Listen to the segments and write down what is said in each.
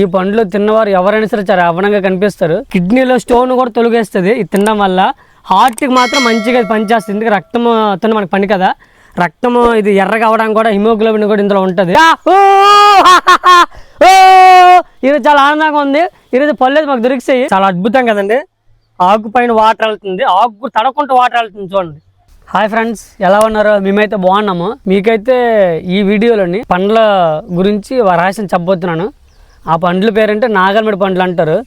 ఈ పండ్లు తిన్నవారు ఎవరైనా సరే చాలా అవనంగా కనిపిస్తారు. కిడ్నీలో స్టోన్ కూడా తొలగేస్తుంది. ఇది తినడం వల్ల హార్ట్కి మాత్రం మంచిగా పనిచేస్తుంది. ఎందుకంటే రక్తం తిన్న మనకి పని కదా. రక్తము ఇది ఎర్రగా అవడానికి కూడా హిమోగ్లోబిన్ కూడా ఇందులో ఉంటుంది. ఈరోజు చాలా ఆనందంగా ఉంది. ఈరోజు పళ్ళు మాకు దొరికిసాయి. చాలా అద్భుతం కదండి. ఆకు పైన వాటర్ వెళ్తుంది. ఆకు తడకుంటూ వాటర్ వెళ్తుంది చూడండి. హాయ్ ఫ్రెండ్స్ ఎలా ఉన్నారు? మేమైతే బాగున్నాము. మీకైతే ఈ వీడియోలోని పండ్ల గురించి రహస్యం చెప్పబోతున్నాను. ఆ పండ్ల పేరంటే నాగల్మడి పండ్లు అంటారు.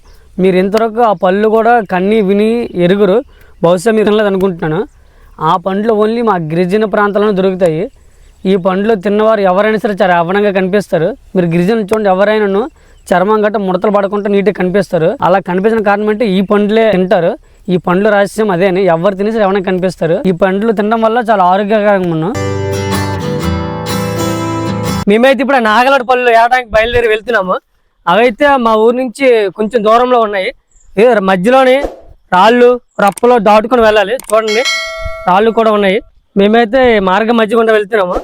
మీరు ఇంతవరకు ఆ పళ్ళు కూడా కన్ని విని ఎరుగురు. బహుశా మీరు తినలేదు అనుకుంటున్నాను. ఆ పండ్లు ఓన్లీ మా గిరిజన ప్రాంతాలను దొరుకుతాయి. ఈ పండ్లు తిన్నవారు ఎవరైనా సరే చాలా అవనంగా కనిపిస్తారు. మీరు గిరిజన చూడండి ఎవరైనాను చర్మం గట్ట ముడతలు పడకుండా నీట్గా కనిపిస్తారు. అలా కనిపించిన కారణం అంటే ఈ పండ్లే తింటారు. ఈ పండ్లు రహస్యం అదేని ఎవరు తినేసి ఎవరైనా కనిపిస్తారు. ఈ పండ్లు తినడం వల్ల చాలా ఆరోగ్యకరంగా ఉన్నాం. మేమైతే ఇప్పుడు నాగలడి పళ్ళు ఏడానికి బయలుదేరి వెళ్తున్నాము. అవైతే మా ఊరు నుంచి కొంచెం దూరంలో ఉన్నాయి. మధ్యలోనే మధ్యలోని రాళ్ళు రప్పలో దాటుకొని వెళ్ళాలి. చూడండి రాళ్ళు కూడా ఉన్నాయి. మేమైతే మార్గం మధ్య గుండా వెళ్తున్నాము.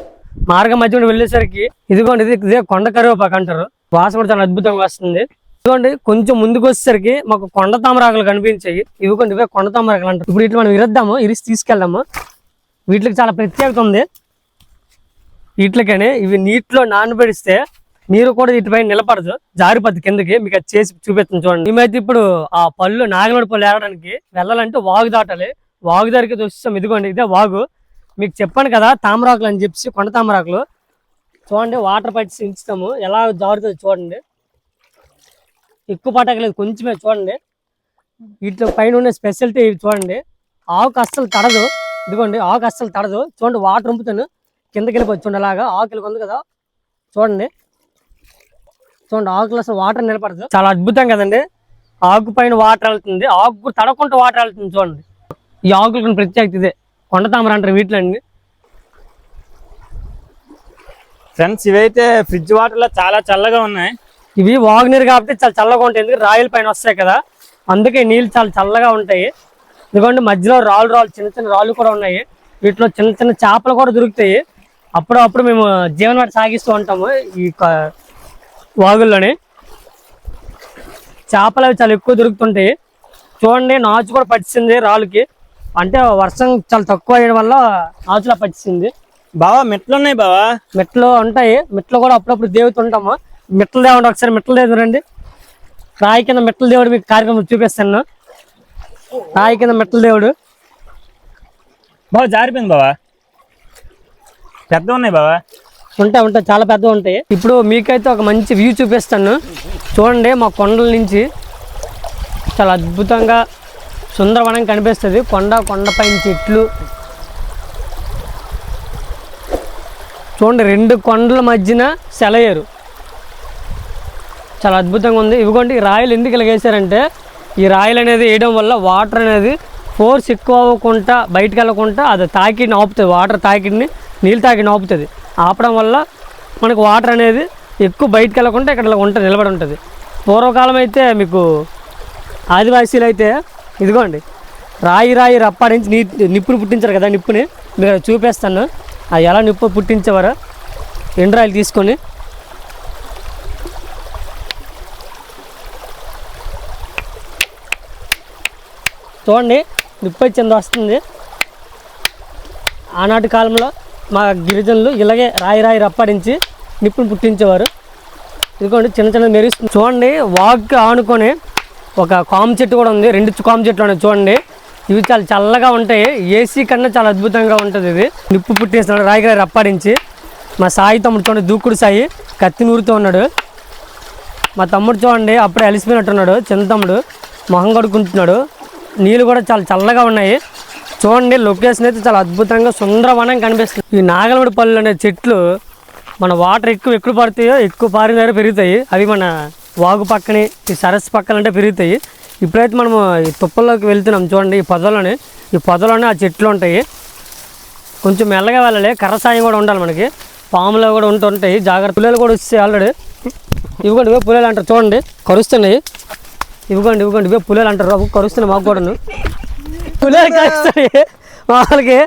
మార్గం మధ్య గుండా వెళ్ళేసరికి ఇదిగోండి ఇది ఇదే కొండ కరివేపాకు అంటారు. వాసన కూడా చాలా అద్భుతంగా వస్తుంది. ఇదిగోండి కొంచెం ముందుకు వచ్చేసరికి మాకు కొండ తామరాకులు కనిపించాయి. ఇదిగోండి ఇవే కొండ తామరాకులు అంటారు. ఇప్పుడు ఇట్లా మనం ఇరద్దాము ఇరిసి తీసుకెళ్దాము. వీటికి చాలా ప్రత్యేకత ఉంది. వీటికని ఇవి నీటిలో నానబెడిస్తే నీరు కూడా వీటిపై నిలబడదు. జారిపోద్ది కిందకి మీకు అది చేసి చూపిస్తాను చూడండి. మేమైతే ఇప్పుడు ఆ పళ్ళు నాగలమడి పళ్ళు ఏడడానికి వెళ్ళాలంటే వాగు దాటాలి. వాగు దగ్గరికి చూస్తాం ఇదిగోండి ఇదే వాగు. మీకు చెప్పాను కదా తామరాకులు అని చెప్పి కొండ తామరాకులు. చూడండి వాటర్ పట్టి ఉంచుతాము ఎలా జారుతుంది చూడండి. ఎక్కువ పట్టకలేదు కొంచెమే చూడండి. వీటిలో పైన ఉన్న స్పెషాలిటీ చూడండి. ఆకు అస్సలు తడదు. ఇదిగోండి ఆకు అస్సలు తడదు. చూడండి వాటర్ ఉంపుతాను. కిందకి వెళ్ళిపోతుంది. చూడండి అలాగా ఆకులు ఉంది కదా. చూడండి. చూడండి ఆకులు అసలు వాటర్ నిలబడదు. చాలా అద్భుతం కదండి. ఆకు పైన వాటర్ వెళ్తుంది. ఆకు కూడా తడకుండా వాటర్ వెళ్తుంది చూడండి. ఈ ఆకులకు ప్రత్యేకత ఇదే. కొండ తామర అంటారు వీటిలోని ఫ్రెండ్స్ ఇవైతే ఫ్రిడ్జ్ వాటర్లో చాలా చల్లగా ఉన్నాయి. ఇవి వాగునీరు కాబట్టి చాలా చల్లగా ఉంటాయి. ఎందుకంటే రాయల పైన వస్తాయి కదా. అందుకే నీళ్ళు చాలా చల్లగా ఉంటాయి. ఎందుకంటే మధ్యలో రాళ్ళు రాళ్ళు చిన్న చిన్న రాళ్ళు కూడా ఉన్నాయి. వీటిలో చిన్న చిన్న చేపలు కూడా దొరుకుతాయి. అప్పుడు అప్పుడు మేము జీవనం సాగిస్తూ ఉంటాము. ఈ వాగుల్లోనే. చేపలు అవి చాలా ఎక్కువ దొరుకుతుంటాయి. చూడండి నాచు కూడా పట్టింది రాళ్ళకి. అంటే వర్షం చాలా తక్కువ అయ్యడం వల్ల నాచులా పట్టింది బావా మెట్లు ఉన్నాయి బావా? మెట్లు ఉంటాయి. మెట్లు కూడా అప్పుడప్పుడు దేవుతుంటాము మెట్ల దేవుడు ఒకసారి మెట్ల దేవుడు రండి రాయి కింద మెట్ల దేవుడు మీకు కార్యక్రమం చూపిస్తాను. రాయి కింద మెట్ల దేవుడు బావా జారిపోయింది బావా. పెద్ద ఉన్నాయి బావా? ఉంటాయి ఉంటాయి చాలా పెద్దగా ఉంటాయి. ఇప్పుడు మీకైతే ఒక మంచి వ్యూ చూపిస్తాను. చూడండి మా కొండల నుంచి చాలా అద్భుతంగా సుందరవనం కనిపిస్తుంది. కొండ కొండపైన చెట్లు. చూడండి రెండు కొండల మధ్యన సెలయేరు. చాలా అద్భుతంగా ఉంది. ఇవిగోండి ఈ రాయలు ఎందుకు ఇలాగేశారంటే ఈ రాయలు అనేది వేయడం వల్ల వాటర్ అనేది ఫోర్స్ ఎక్కువ అవ్వకుండా బయటకు వెళ్ళకుండా అది తాకిడిని ఆపుతుంది. వాటర్ తాకిడిని నీళ్ళు తాకిడిని ఆపుతుంది. ఆపడం వల్ల మనకు వాటర్ అనేది ఎక్కువ బయటకు వెళ్ళకుండా ఇక్కడ ఉంట ఉంటుంది నిలబడి ఉంటుంది. పూర్వకాలం అయితే మీకు ఆదివాసీలు అయితే ఇదిగోండి రాయి రాయి రప్పాడించి నీ నిప్పుని పుట్టించారు కదా నిప్పుని మీరు చూపిస్తాను. అది ఎలా నిప్పు పుట్టించేవారు ఎండ్రాయిలు తీసుకొని. చూడండి నిప్పు వచ్చింది వస్తుంది. ఆనాటి కాలంలో మా గిరిజనులు ఇలాగే రాయి రాయి రప్పడించి నిప్పుని పుట్టించేవారు. ఇదిగోండి చిన్న చిన్న మెరుస్తుంది చూడండి వాగ్కి ఆనుకొని ఒక కామ్ చెట్టు కూడా ఉంది రెండు కామ్ చెట్లు ఉన్నాయి చూడండి. ఇవి చాలా చల్లగా ఉంటాయి ఏసీ కన్నా చాలా అద్భుతంగా ఉంటుంది ఇది. నిప్పు పుట్టేస్తున్నాడు రాయి రాయి రప్పాడించి. మా సాయి తమ్ముడు చూడండి దూకుడు సాయి కత్తి నూరుతూ ఉన్నాడు. మా తమ్ముడు చూడండి అప్పుడే అలిసిపోయినట్టున్నాడు చిన్న తమ్ముడు. మొహం కడుక్కుంటున్నాడు. నీళ్ళు కూడా చాలా చల్లగా ఉన్నాయి. చూడండి లొకేషన్ అయితే చాలా అద్భుతంగా సుందరవనం కనిపిస్తుంది. ఈ నాగలమడి పళ్ళు అనే చెట్లు మన వాటర్ ఎక్కువ ఎక్కువ పడతాయో ఎక్కువ పారిన దగ్గర పెరుగుతాయి. అవి మన వాగు పక్కనే ఈ సరస్సు పక్కన అంటే పెరుగుతాయి. ఇప్పుడైతే మనము ఈ తుప్పల్లోకి వెళ్తున్నాం చూడండి ఈ పొదలోనే. ఈ పొదలోనే ఆ చెట్లు ఉంటాయి. కొంచెం మెల్లగా వెళ్ళాలి. కర్ర సాయం కూడా ఉండాలి మనకి. పాములు కూడా ఉంటుంటాయి. జాగ్రత్త పుల్లలు కూడా వస్తాయి ఆల్రెడీ. ఇవ్వండి ఇవే పుల్లలు అంటారు చూడండి. కరుస్తున్నాయి. ఇవ్వండి ఇవ్వండి ఇవే పుల్లలు అంటారు. కరుస్తున్నాయి మాకు కూడాను. వాళ్ళకి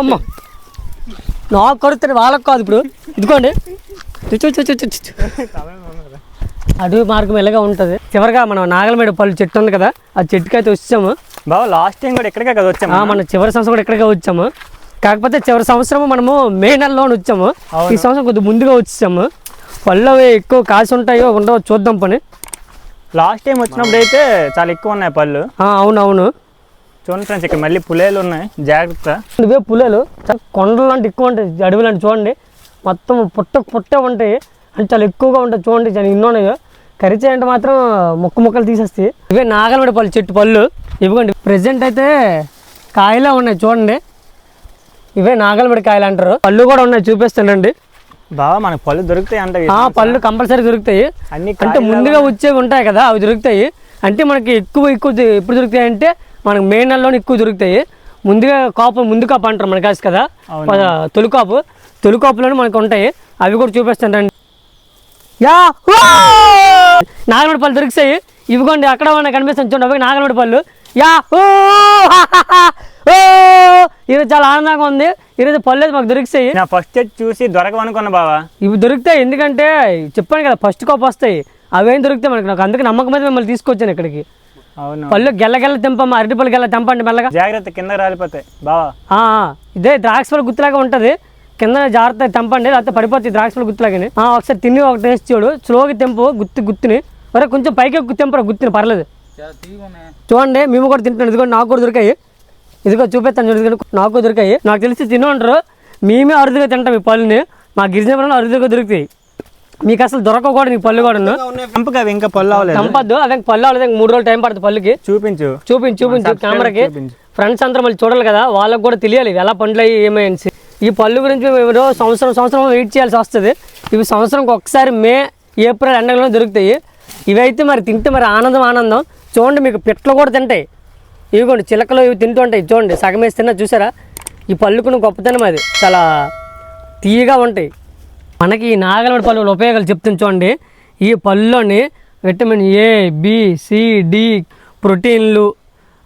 అమ్మ. నాకు కరుస్తాయి వాళ్ళకి కాదు ఇప్పుడు. ఇదిగోండి. అడవి మార్గం ఇలాగే ఉంటుంది. చివరిగా మనం నాగలమేడ పళ్ళు చెట్టు ఉంది కదా ఆ చెట్టుకి అయితే వచ్చాము. బావ లాస్ట్ టైం కూడా ఇక్కడికే కదా వచ్చాము. మన చివరి సంవత్సరం కూడా ఇక్కడికే వచ్చాము. కాకపోతే చివరి సంవత్సరం మనము మే నెలలో వచ్చాము. ఈ సంవత్సరం కొద్దిగా ముందుగా వచ్చాము. పళ్ళు ఎక్కువ కాసి ఉంటాయో ఉండవో చూద్దాం పని. లాస్ట్ టైం వచ్చినప్పుడు అయితే చాలా ఎక్కువ ఉన్నాయి పళ్ళు. ఆ, అవును అవును చూడండి ఫ్రెండ్స్ ఇక్కడ మళ్ళీ పులేలు ఉన్నాయి. జాగ్రత్త. ఇవే పుల్లలు చాలా కొండలు లాంటి ఎక్కువ ఉంటాయి అడవి లాంటి చూడండి. మొత్తం పుట్ట పుట్ట ఉంటాయి. అంటే చాలా ఎక్కువగా ఉంటాయి చూడండి చాలా ఇన్ని ఉన్నాయో. కరిచే అంటే మాత్రం ముక్క ముక్కలు తీసేస్తాయి ఇవే నాగలమడి పళ్ళు చెట్టు పళ్ళు. ఇవ్వండి. ప్రజెంట్ అయితే కాయలే ఉన్నాయి చూడండి. ఇవే నాగలమడి కాయలు అంటారు. పళ్ళు కూడా ఉన్నాయి చూపిస్తానండి. బావ మనకు పళ్ళు దొరుకుతాయి అంటే ఆ పళ్ళు కంపల్సరీ దొరుకుతాయి. అన్ని అంటే ముందుగా వచ్చేవి ఉంటాయి కదా అవి దొరుకుతాయి. అంటే మనకి ఎక్కువ ఎక్కువ ఎప్పుడు దొరుకుతాయి అంటే మనకి మే నెలలోనే ఎక్కువ దొరుకుతాయి. ముందుగా కాపు ముందు కాపు అంటారు మనకి కాసు కదా తొలి కాపు. తొలి కాపులోనే మనకు ఉంటాయి. అవి కూడా చూపిస్తాను రండి. యా నాగలమడి పళ్ళు దొరుకుతాయి. ఇవిగోండి అక్కడ మనకు కనిపిస్తుంది చూడండి అవి నాగలమడి పళ్ళు. యా ఓ ఈరోజు చాలా ఆనందంగా ఉంది. ఈరోజు పళ్ళు అయితే మాకు దొరుకుతాయి నా ఫస్ట్ చెట్టు చూసి దొరకవనుకున్నా బావా. ఇవి దొరుకుతాయి ఎందుకంటే చెప్పాను కదా ఫస్ట్ కాపు వస్తాయి. అవేం దొరుకుతాయి మనకి? నాకు అందుకే నమ్మకం మీద మిమ్మల్ని తీసుకొచ్చాను ఇక్కడికి. అవును. పళ్ళు గెల్ల గెల్ల తెంపమ్మ అరటి పళ్ళు గెల్ల తెంపండి మెల్లగా. జాగ్రత్త కింద రాలిపోతాయి. బావా. ఇదే ద్రాక్ష పళ్ళు గుత్తులాగా ఉంటుంది. కింద జాగ్రత్త తెంపండి లేకపోతే పడిపోతుంది ద్రాక్ష పళ్ళు గుత్తులాగానే. ఆ, ఒకసారి తిని ఒక టేస్ట్ చూడు. స్లోగా తెంపు గుత్తి గుత్తిని. ఒరే కొంచెం పైకి ఎక్కువ తెంపరా గుత్తిని పర్లేదు. చూడండి మేము కూడా తింటున్నాం. ఇదిగో నాకు కూడా దొరికాయి. ఇదిగో చూపిస్తాను చూడు ఇదిగో నాకు కూడా దొరికాయి. నాకు తెలిసి తిను అంటారు. మేమే అరుదుగా తింటాం ఈ పళ్ళుని. మా గిరిజన పళ్ళు అరుదుగా దొరుకుతాయి. మీకు అసలు దొరకకూడదు ఈ పళ్ళు కూడాను చంపక అవి ఇంకా పళ్ళు అవ్వలేదు. చంపద్దు. అదే పళ్ళు అవ్వలేదు. ఇంక మూడు రోజులు టైం పడుతుంది పళ్ళుకి. చూపించు. చూపించు చూపించు కెమెరాకి. ఫ్రెండ్స్ అందరూ మళ్ళీ చూడాలి కదా. వాళ్ళకి కూడా తెలియాలి ఇవి ఎలా పండ్లు అయ్యి ఏమైంది ఈ పళ్ళు గురించి మేము ఎవరో సంవత్సరం సంవత్సరం వెయిట్ చేయాల్సి వస్తుంది. ఇవి సంవత్సరంకి ఒకసారి మే ఏప్రిల్ ఎండలో దొరుకుతాయి. ఇవైతే మరి తింటే మరి ఆనందం ఆనందం. చూడండి మీకు పిట్టలు కూడా తింటాయి. ఇవిగోండి చిలకలు ఇవి తింటూ ఉంటాయి. చూడండి సగం వేసి తిన్నా చూసారా? ఈ పళ్ళుకున్న గొప్పతనం అది. చాలా తీయగా ఉంటాయి. మనకి ఈ నాగలమడి పళ్ళు ఉపయోగాలు చెప్తుంది చూడండి. ఈ పళ్ళులోని vitamin A B C D ప్రోటీన్లు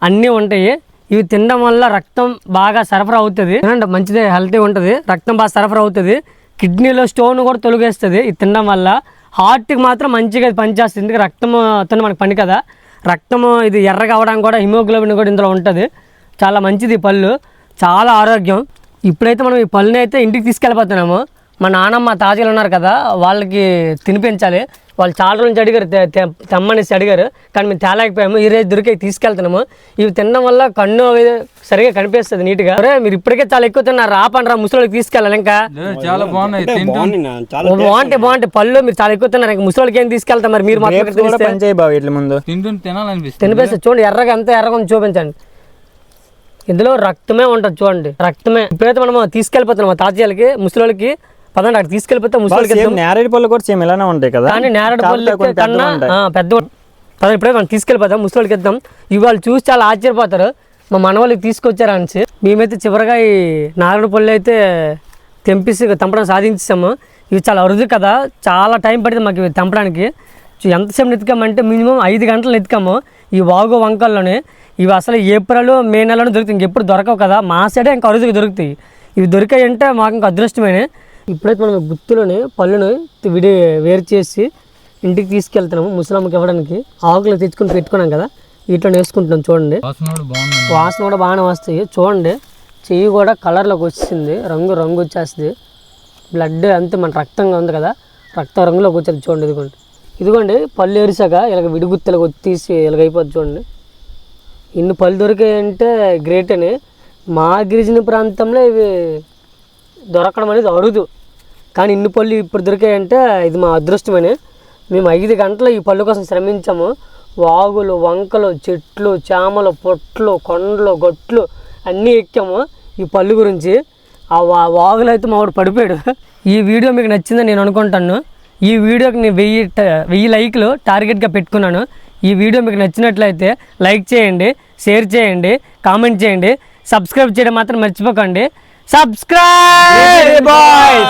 అన్నీ ఉంటాయి. ఇవి తినడం వల్ల రక్తం బాగా సరఫరా అవుతుంది. తినండి మంచిదే హెల్తీ ఉంటుంది. రక్తం బాగా సరఫరా అవుతుంది. కిడ్నీలో స్టోన్ కూడా తొలగేస్తుంది. ఇది తినడం వల్ల హార్ట్కి మాత్రం మంచిగా పనిచేస్తుంది. ఎందుకంటే రక్తం తిన మనకు పని కదా. రక్తము ఇది ఎర్రగా అవ్వడానికి కూడా హిమోగ్లోబిన్ కూడా ఇందులో ఉంటుంది. చాలా మంచిది పళ్ళు. చాలా ఆరోగ్యం. ఇప్పుడైతే మనం ఈ పళ్ళని అయితే ఇంటికి తీసుకెళ్ళిపోతున్నాము. మా నాన్నమ్మ తాతయ్యలు ఉన్నారు కదా వాళ్ళకి తినిపించాలి. వాళ్ళు చాలా రోజుల నుంచి అడిగారు తెమ్మనేసి అడిగారు. కానీ మేము తేలేకపోయాము. ఈ రోజు దొరికే తీసుకెళ్తున్నాము. ఇవి తినడం వల్ల కన్ను అవి సరిగా కనిపిస్తుంది నీట్గా. అరే మీరు ఇప్పటికే చాలా ఎక్కువ తిన్నారు. ఆపండి రా ముసలికి తీసుకెళ్ళాలి ఇంకా. చాలా బాగున్నాయి. బాగుంటాయి బాగుంటాయి. పళ్ళు మీరు చాలా ఎక్కువ తిన్నారు. ఇంకా ముసలికి ఏం తీసుకెళ్తాం మరి? మీరు ముందు. తినిపిస్తే చూడండి ఎర్రగా ఎంత ఎర్రగా ఉంది చూపించండి. ఇందులో రక్తమే ఉంటుంది చూడండి. రక్తమే. ఇప్పుడైతే మనం తీసుకెళ్ళిపోతున్నాం మా తాతయ్యలకి ముసలికి పదండి అక్కడ తీసుకెళ్ళిపోతే ముసలికి సేమ్ నేరేడు పళ్ళు కూడా సేమ్ ఇలానే ఉంటాయి కదా. కానీ నేరడు పళ్ళు కన్నా పెద్ద పదండి ఇప్పుడే మనం తీసుకెళ్ళిపోతాం ముసలికి ఇద్దాం. ఇవాళ చూసి చాలా ఆశ్చర్యపోతారు. మా మనవాళ్ళకి తీసుకొచ్చారు అనేసి మేమైతే చివరిగా ఈ నారడు పళ్ళు అయితే తెంపిసి తెంపడం సాధించాము ఇవి చాలా అరుదు కదా చాలా టైం పడుతుంది మాకు ఇవి తెంపడానికి. ఎంతసేపు నెతికామంటే మినిమం ఐదు గంటలు నెతికాము ఈ వాగు వంకల్లోనే. ఇవి అసలు ఏప్రిల్ మే నెలలో దొరుకుతాయి. ఇంకెప్పుడు దొరకవు కదా మా సైడే ఇంకా అరుదుగా దొరుకుతాయి. ఇవి దొరికాయి అంటే మాకు ఇంకా అదృష్టమైన. ఇప్పుడైతే మనం గుత్తులోని పళ్ళుని విడి వేరు చేసి ఇంటికి తీసుకెళ్తున్నాము. ముసలమ్మకి ఇవ్వడానికి ఆకులు తెచ్చుకొని పెట్టుకున్నాం కదా వీటిలో వేసుకుంటున్నాం చూడండి. వాసన కూడా బాగానే వస్తాయి. చూడండి చెయ్యి కూడా కలర్లోకి వచ్చింది రంగు రంగు వచ్చేస్తుంది. బ్లడ్ అంతే మన రక్తంగా ఉంది కదా రక్త రంగులోకి వచ్చేది చూడండి ఇదిగోండి. ఇదిగోండి పళ్ళు ఏరిసాక ఇలాగ విడిగుత్తలకు తీసి ఇలాగ అయిపోద్ది చూడండి. ఇన్ని పళ్ళు దొరికాయంటే గ్రేట్ అని మా గిరిజన ప్రాంతంలో ఇవి దొరకడం అనేది అరుదు. కానీ ఇన్ని పళ్ళు ఇప్పుడు దొరికాయంటే ఇది మా అదృష్టమని. మేము ఐదు గంటలు ఈ పళ్ళు కోసం శ్రమించాము. వాగులు వంకలు చెట్లు చేమలు పొట్లు కొండలు గొట్లు అన్నీ ఎక్కాము ఈ పళ్ళు గురించి. ఆ వా వాగులు అయితే మావాడు పడిపోయాడు. ఈ వీడియో మీకు నచ్చిందని నేను అనుకుంటాను. ఈ వీడియోకి నేను వెయ్యి ట- వెయ్యి లైక్లు టార్గెట్గా పెట్టుకున్నాను. ఈ వీడియో మీకు నచ్చినట్లయితే లైక్ చేయండి షేర్ చేయండి కామెంట్ చేయండి. సబ్స్క్రైబ్ చేయడం మాత్రం మర్చిపోకండి. Subscribe bye